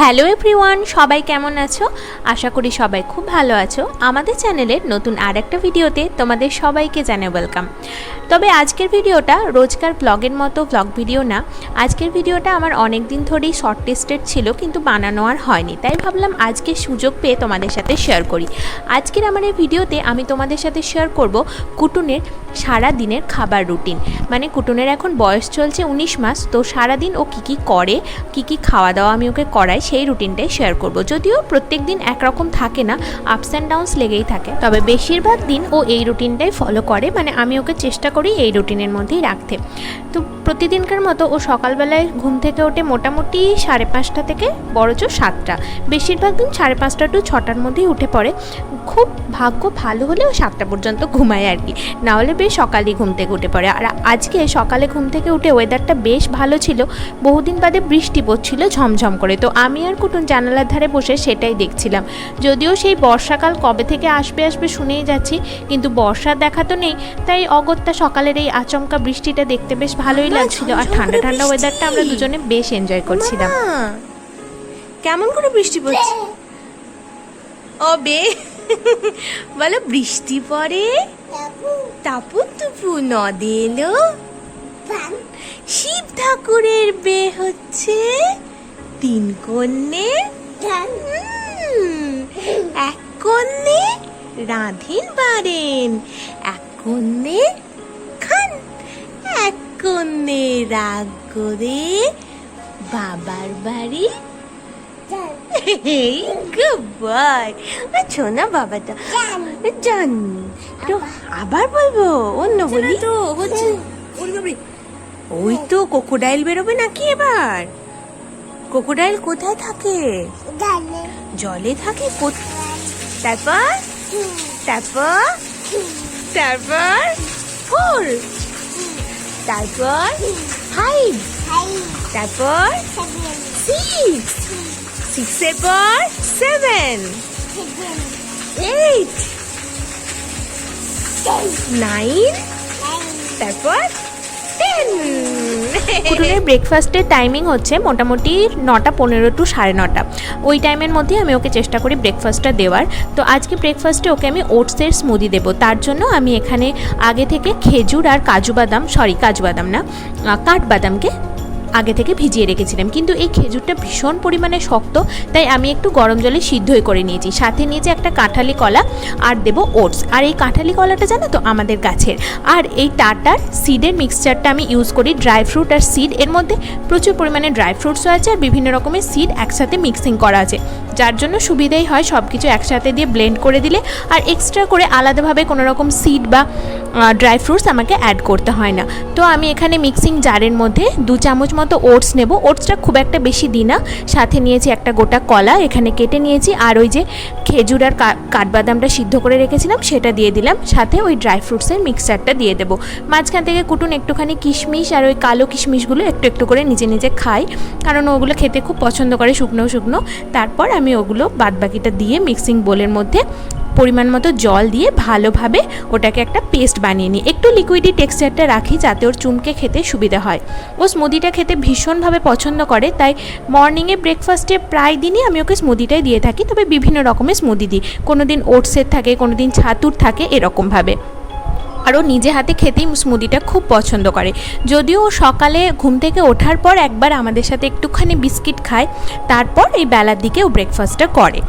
Hello everyone, সবাই কেমন আছো? আশা করি সবাই খুব ভালো আছো। আমাদের চ্যানেলের নতুন আর একটা ভিডিওতে তোমাদের সবাইকে জানাই ওয়েলকাম তবে আজকের ভিডিওটা রোজকার ব্লগের মতো ব্লগ ভিডিও না। আজকের ভিডিওটা আমার অনেক দিন ধরেই শর্ট টেস্টেড ছিল, কিন্তু বানানো আর হয়নি। তাই ভাবলাম আজকে সুযোগ পেয়ে তোমাদের সাথে শেয়ার করি। আজকের আমার এই ভিডিওতে আমি তোমাদের সাথে শেয়ার করব কুটুনের সারা দিনের খাবার রুটিন মানে কুটুনের এখন বয়স চলছে উনিশ মাস, তো সারাদিন ও কী কী করে, কী কী খাওয়া দাওয়া আমি ওকে করাই সেই রুটিনটাই শেয়ার করব। যদিও প্রত্যেক দিন একরকম থাকে না আপস অ্যান্ড ডাউনস লেগেই থাকে। তবে বেশিরভাগ দিন ও এই রুটিনটাই ফলো করে মানে আমি ওকে চেষ্টা করি এই রুটিনের মধ্যেই রাখতে। তো প্রতিদিনকার মতো ও সকালবেলায় ঘুম থেকে ওঠে মোটামুটি সাড়ে পাঁচটা থেকে বড়জোর সাতটা। বেশিরভাগ দিন সাড়ে পাঁচটা টু ছটার মধ্যেই উঠে পড়ে। খুব ভাগ্য ভালো হলেও সাতটা পর্যন্ত ঘুমায় আর কি। না হলে বেশ সকালেই ঘুম থেকে উঠে পড়ে। আর আজকে সকালে ঘুম থেকে উঠে ওয়েদারটা বেশ ভালো ছিল। বহুদিন বাদে বৃষ্টি পড়ছিল ঝমঝম করে। তো আমি আর কুটুন জানালার ধারে বসে সেটাই দেখছিলাম। যদিও সেই বর্ষাকাল কবে থেকে আসবে আসবে শুনেই যাচ্ছি কিন্তু বর্ষার দেখা তো নেই তাই অগত্যা সকালের এই আচমকা বৃষ্টিটা দেখতে বেশ ভালোই লাগছিল আর ঠান্ডা ঠান্ডা ওয়েদারটা আমরা দুজনে বেশ এনজয় করছিলাম। কেমন করে বৃষ্টি পড়ছে? ও বে বলো বৃষ্টি পড়ে? টাপু টুপু নদে এলো শিব ঠাকুরের বে হচ্ছে। তিন কন্যে এক কন্যে রাধেন বাড়েন এক কন্যে খান এক কন্যে রাগ করে বাবার বাড়ি। এই গুড বয়। আচ্ছা না বাবাটা। জানি। তো আবার বলব? অন্য বলি? তো হচ্ছে। ওই তো কোকোডাইল বেরোবে নাকি এবার? কোকোডাইল কোথায় থাকে? জলে। থাকে তারপর? তারপর? তারপর? ফোর তারপর? ফাইভ তারপর? সিক্স। সিক্সের পর সেভেন। এইট। নাইন। তারপর? কুটুনের ব্রেকফাস্টের টাইমিং হচ্ছে মোটামুটি নটা পনেরো টু সাড়ে নটা। ওই টাইমের মধ্যে আমি ওকে চেষ্টা করি ব্রেকফাস্টটা দেওয়ার। তো আজকে ব্রেকফাস্টে ওকে আমি ওটসের স্মুদি দেবো। তার জন্য আমি এখানে আগে থেকে খেজুর আর কাজু বাদাম সরি কাজু বাদাম না কাঠবাদামকে আগে থেকে ভিজিয়ে রেখেছিলাম। কিন্তু এই খেজুরটা ভীষণ পরিমাণে শক্ত, তাই আমি একটু গরম জলে সিদ্ধই করে নিয়েছি। সাথে নিয়েছি একটা কাঁঠালি কলা আর দেবো ওটস। আর এই কাঁঠালি কলাটা জানো তো আমাদের গাছের। আর এই টাটার সিডের মিক্সচারটা আমি ইউজ করি ড্রাই ফ্রুট আর সিড এর মধ্যে প্রচুর পরিমাণে ড্রাই ফ্রুটসও আছে আর বিভিন্ন রকমের সিড একসাথে মিক্সিং করা আছে। যার জন্য সুবিধাই হয় সব কিছু একসাথে দিয়ে ব্লেন্ড করে দিলে। আর এক্সট্রা করে আলাদাভাবে কোনো রকম সিড বা ড্রাই ফ্রুটস আমাকে অ্যাড করতে হয় না। তো আমি এখানে মিক্সিং জারের মধ্যে দু চামচ মতো ওটস নেব। ওটসটা খুব একটা বেশি দিই না। সাথে নিয়েছি একটা গোটা কলা, এখানে কেটে নিয়েছি, আর ওই যে খেজুর আর কাঠবাদামটা সিদ্ধ করে রেখেছিলাম, সেটা দিয়ে দিলাম। সাথে ওই ড্রাই ফ্রুটসের মিক্সচারটা দিয়ে দেবো। মাঝখান থেকে কুটুন একটুখানি কিশমিশ আর ওই কালো কিশমিশগুলো একটু একটু করে নিজে নিজে খাই, কারণ ওগুলো খেতে খুব পছন্দ করে শুকনো শুকনো। তারপর আমি ওগুলো বাদবাকিটা দিয়ে মিক্সিং বোলের মধ্যে পরিমাণ মতো জল দিয়ে ভালোভাবে ওটাকে একটা পেস্ট বানিয়ে নিই। একটু লিকুইডি টেক্সচারটা রাখি যাতে ওর চুমকে খেতে সুবিধা হয়। ও স্মুদিটা খেতে ভীষণভাবে পছন্দ করে, তাই মর্নিংয়ে ব্রেকফাস্টে প্রায় দিনই আমি ওকে স্মুদিটাই দিয়ে থাকি, তবে বিভিন্ন রকমের স্মুদি দিই। কোনো দিন ওটসের থাকে কোনো দিন ছাতুর থাকে, এরকমভাবে। আর ও নিজে হাতে খেতেই স্মুদিটা খুব পছন্দ করে। যদিও সকালে ঘুম থেকে ওঠার পর একবার আমাদের সাথে একটুখানি বিস্কিট খায়, তারপর এই বেলার দিকে ও ব্রেকফাস্টটা করে।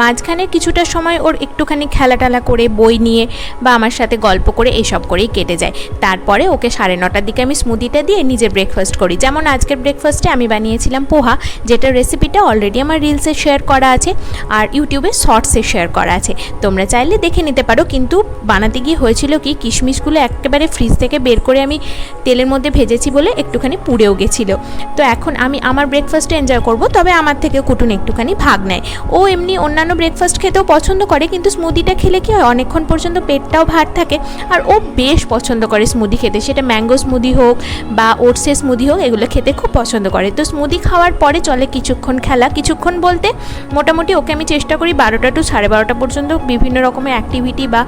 মাঝখানে কিছুটা সময় ওর একটুখানি খেলা টেলা করে, বই নিয়ে বা আমার সাথে গল্প করে এসব করেই কেটে যায়। তারপরে ওকে সাড়ে নটার দিকে আমি স্মুদিটা দিয়ে নিজের ব্রেকফাস্ট করি। যেমন আজকের ব্রেকফাস্টে আমি বানিয়েছিলাম পোহা, যেটার রেসিপিটা অলরেডি আমার রিলসে শেয়ার করা আছে আর ইউটিউবে শর্টসে শেয়ার করা আছে। তোমরা চাইলে দেখে নিতে পারো, কিন্তু বানাতে গিয়ে হয়েছিল কি, কিশমিশগুলো একেবারে ফ্রিজ থেকে বের করে আমি তেলের মধ্যে ভেজেছি বলে একটুখানি পুড়েও গেছিল। তো এখন আমি আমার ব্রেকফাস্টে এনজয় করব, তবে আমার থেকে কুটুন একটুখানি ভাগ নেয়। ও এমনি অন্যান্য ব্রেকফাস্ট খেতেও পছন্দ করে, কিন্তু স্মুদিটা খেলে কি হয়? অনেকক্ষণ পর্যন্ত পেটটাও ভার থাকে, আর ও বেশ পছন্দ করে স্মুদি খেতে। সেটা ম্যাঙ্গো স্মুদি হোক বা ওটসের স্মুদি হোক, এগুলো খেতে খুব পছন্দ করে। তো স্মুদি খাওয়ার পরে চলে কিছুক্ষণ খেলা। কিছুক্ষণ বলতে মোটামুটি ওকে আমি চেষ্টা করি বারোটা টু সাড়ে বারোটা পর্যন্ত বিভিন্ন রকমের অ্যাক্টিভিটি বা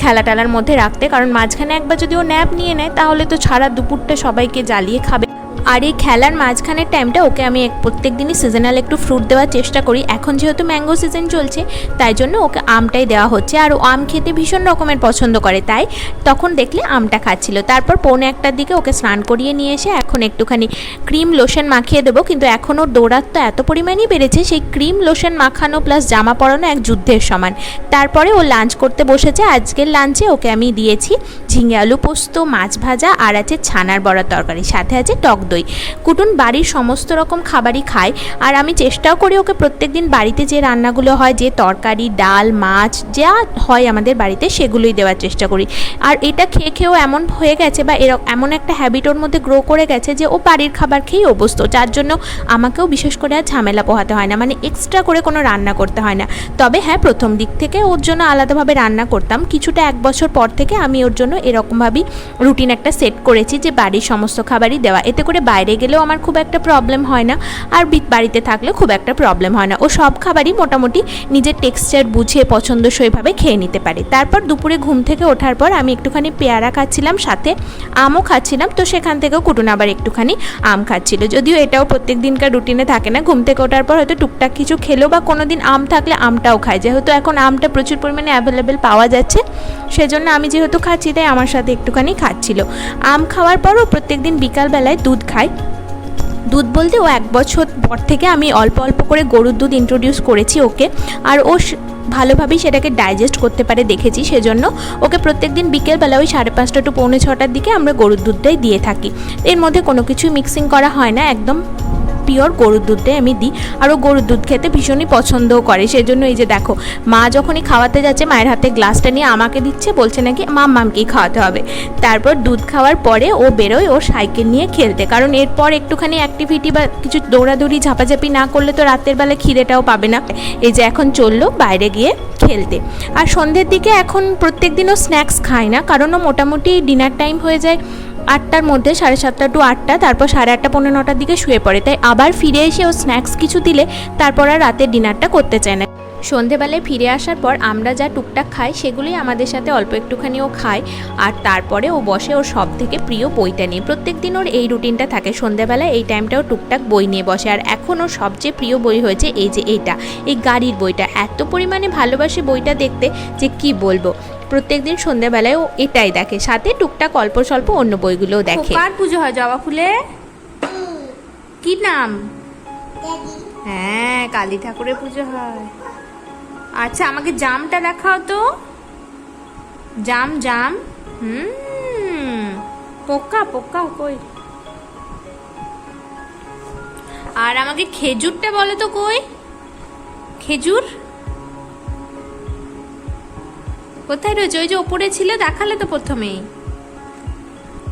খেলা টেলার মধ্যে রাখতে। কারণ মাঝখানে একবার যদি ও ন্যাপ নিয়ে নেয়, তাহলে তো সারা দুপুরটা সবাইকে জ্বালিয়ে খাবে। আর এই খেলার মাঝখানের টাইমটা ওকে আমি প্রত্যেক দিনই সিজনাল একটু ফ্রুট দেওয়ার চেষ্টা করি। এখন যেহেতু ম্যাঙ্গো সিজন চলছে, তাই জন্য ওকে আমটাই দেওয়া হচ্ছে। আর ও আম খেতে ভীষণ রকমের পছন্দ করে, তাই তখন দেখলে আমটা খাচ্ছিল। তারপর পৌনে একটার দিকে ওকে স্নান করিয়ে নিয়ে এসে এখন একটুখানি ক্রিম লোশন মাখিয়ে দেবো। কিন্তু এখন ওর দৌড়াত্ম এত পরিমাণেই বেড়েছে, সেই ক্রিম লোশন মাখানো প্লাস জামা পরানো এক যুদ্ধের সমান। তারপরে ও লাঞ্চ করতে বসেছে। আজকের লাঞ্চে ওকে আমি দিয়েছি ঝিঙে আলু পোস্ত, মাছ ভাজা, আর আছে ছানার বড়া তরকারি, সাথে আছে টক দই। কুটুন বাড়ির সমস্ত রকম খাবারই খায় আর আমি চেষ্টাও করি ওকে প্রত্যেকদিন বাড়িতে যে রান্নাগুলো হয়, যে তরকারি, ডাল, মাছ, যা হয় আমাদের বাড়িতে সেগুলোই দেওয়ার চেষ্টা করি। আর এটা খেয়ে খেয়েও এমন হয়ে গেছে বা এরকম এমন একটা হ্যাবিট ওর মধ্যে গ্রো করে গেছে যে ও বাড়ির খাবার খেয়েই অভ্যস্ত, যার জন্য আমাকেও বিশেষ করে আর ঝামেলা পোহাতে হয় না মানে এক্সট্রা করে কোনো রান্না করতে হয় না। তবে হ্যাঁ প্রথম দিক থেকে ওর জন্য আলাদাভাবে রান্না করতাম। কিছুটা এক বছর পর থেকে আমি ওর জন্য এরকমভাবেই রুটিন একটা সেট করেছি যে বাড়ির সমস্ত খাবারই দেওয়া। এতে করে বাইরে গেলেও আমার খুব একটা প্রবলেম হয় না। আর বাড়িতে থাকলে খুব একটা প্রবলেম হয় না। ও সব খাবারই মোটামুটি নিজের টেক্সচার বুঝে পছন্দসইভাবে খেয়ে নিতে পারে। তারপর দুপুরে ঘুম থেকে ওঠার পর আমি একটুখানি পেয়ারা খাচ্ছিলাম, সাথে আমও খাচ্ছিলাম। তো সেখান থেকেও কুটুন আবার একটুখানি আম খাচ্ছিল। যদিও এটাও প্রত্যেক দিনকার রুটিনে থাকে না। ঘুম থেকে ওঠার পর হয়তো টুকটাক কিছু খেলো বা কোনো দিন আম থাকলে আমটাও খায়। যেহেতু এখন আমটা প্রচুর পরিমাণে অ্যাভেলেবেল পাওয়া যাচ্ছে, সেজন্য আমি যেহেতু খাচ্ছি, তাই আমার সাথে একটুখানি খাচ্ছিল। আম খাওয়ার পরও প্রত্যেক দিন বিকালবেলায় দুধ খায়। দুধ বলতে ও এক বছর পর থেকে আমি অল্প অল্প করে গরুর দুধ ইন্ট্রোডিউস করেছি ওকে। আর ও ভালোভাবেই সেটাকে ডাইজেস্ট করতে পারে দেখেছি, সেজন্য ওকে প্রত্যেক দিন বিকেলবেলা ওই সাড়ে পাঁচটা টু পৌনে ছটার দিকে আমরা গরুর দুধটাই দিয়ে থাকি। এর মধ্যে কোনো কিছুই মিক্সিং করা হয় না, একদম পিওর গরুর দুধটাই আমি দিই। আর ও গরুর দুধ খেতে ভীষণই পছন্দও করে। সেজন্য এই যে দেখো, মা যখনই খাওয়াতে যাচ্ছে, মায়ের হাতে গ্লাসটা নিয়ে আমাকে দিচ্ছে, বলছে নাকি, মাম, মামকেই খাওয়াতে হবে। তারপর দুধ খাওয়ার পরে ও বেরোয় ও সাইকেল নিয়ে খেলতে। কারণ এরপর একটুখানি অ্যাক্টিভিটি বা কিছু দৌড়াদৌড়ি, ঝাপাঝাপি না করলে তো রাতের বেলা খিদেটাও পাবে না। এই যে এখন চলল বাইরে গিয়ে খেলতে। আর সন্ধ্যের দিকে এখন প্রত্যেক দিনও স্ন্যাক্স খায় না, কারণ ও মোটামুটি ডিনার টাইম হয়ে যায়। আটটার মধ্যে সাড়ে সাতটা টু আটটা, তারপর সাড়ে আটটা পনেরো নটার দিকে শুয়ে পড়ে। তাই আবার ফিরে এসে ও স্ন্যাক্স কিছু দিলে তারপর আর রাতের ডিনারটা করতে চায় না। সন্ধেবেলায় ফিরে আসার পর আমরা যা টুকটাক খাই সেগুলোই আমাদের সাথে অল্প একটুখানি ও খায়। আর তারপরে ও বসে ওর সব থেকে প্রিয় বইটা নিয়ে। প্রত্যেক দিন ওর এই রুটিনটা থাকে। সন্ধেবেলায় এই টাইমটাও টুকটাক বই নিয়ে বসে। আর এখন ওর সবচেয়ে প্রিয় বই হয়েছে এই যে এইটা এই গাড়ির বইটা। এত পরিমাণে ভালোবাসে বইটা দেখতে যে কি বলব? প্রত্যেকদিন সন্ধেবেলায় ও এটাই দেখে। সাথে টুকটাক অল্প স্বল্প অন্য বইগুলোও দেখে। কার পুজো হয়, জবা ফুলে? কি নাম? হ্যাঁ কালী ঠাকুরের পুজো হয়। আচ্ছা আমাকে জামটা দেখাও তো। জাম জাম। হুম, পোকা পোকা, কই? আর আমাকে খেজুরটা বলো তো কই? খেজুর? কোথায় রয়েছে ওই যে ওপরে ছিল, দেখালে তো প্রথমেই।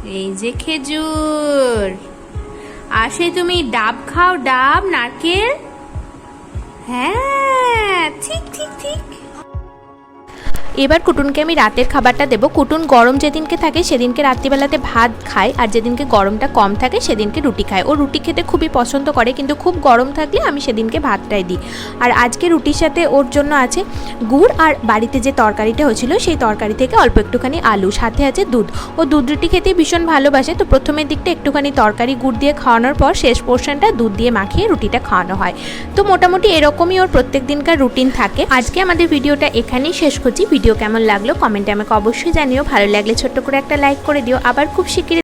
এই যে খেজুর। আর সেই তুমি ডাব খাও, ডাব, নারকেল? হ্যাঁ ঠিক ঠিক ঠিক। এবার কুটুনকে আমি রাতের খাবারটা দেবো। কুটুন গরম যেদিনকে থাকে সেদিনকে রাত্রিবেলাতে ভাত খায় আর যেদিনকে গরমটা কম থাকে সেদিনকে রুটি খায়। ও রুটি খেতে খুবই পছন্দ করে কিন্তু খুব গরম থাকলে আমি সেদিনকে ভাতটাই দিই। আর আজকে রুটির সাথে ওর জন্য আছে গুড় আর বাড়িতে যে তরকারিটা হয়েছিল সেই তরকারি থেকে অল্প একটুখানি আলু, সাথে আছে দুধ। ও দুধ রুটি খেতে ভীষণ ভালোবাসে তো প্রথমের দিকটা একটুখানি তরকারি গুড় দিয়ে খাওয়ানোর পর শেষ পোর্শনটা দুধ দিয়ে মাখিয়ে রুটিটা খাওয়ানো হয়। তো মোটামুটি এরকমই ওর প্রত্যেক দিনকার রুটিন থাকে। আজকে আমাদের ভিডিওটা এখানেই শেষ করছি। ভিডিও কেমন লাগল কমেন্টে আমাকে অবশ্যই জানিও। ভালো লাগলে ছোট্ট করে একটা লাইক করে দিও। আবার খুব শিগগিরই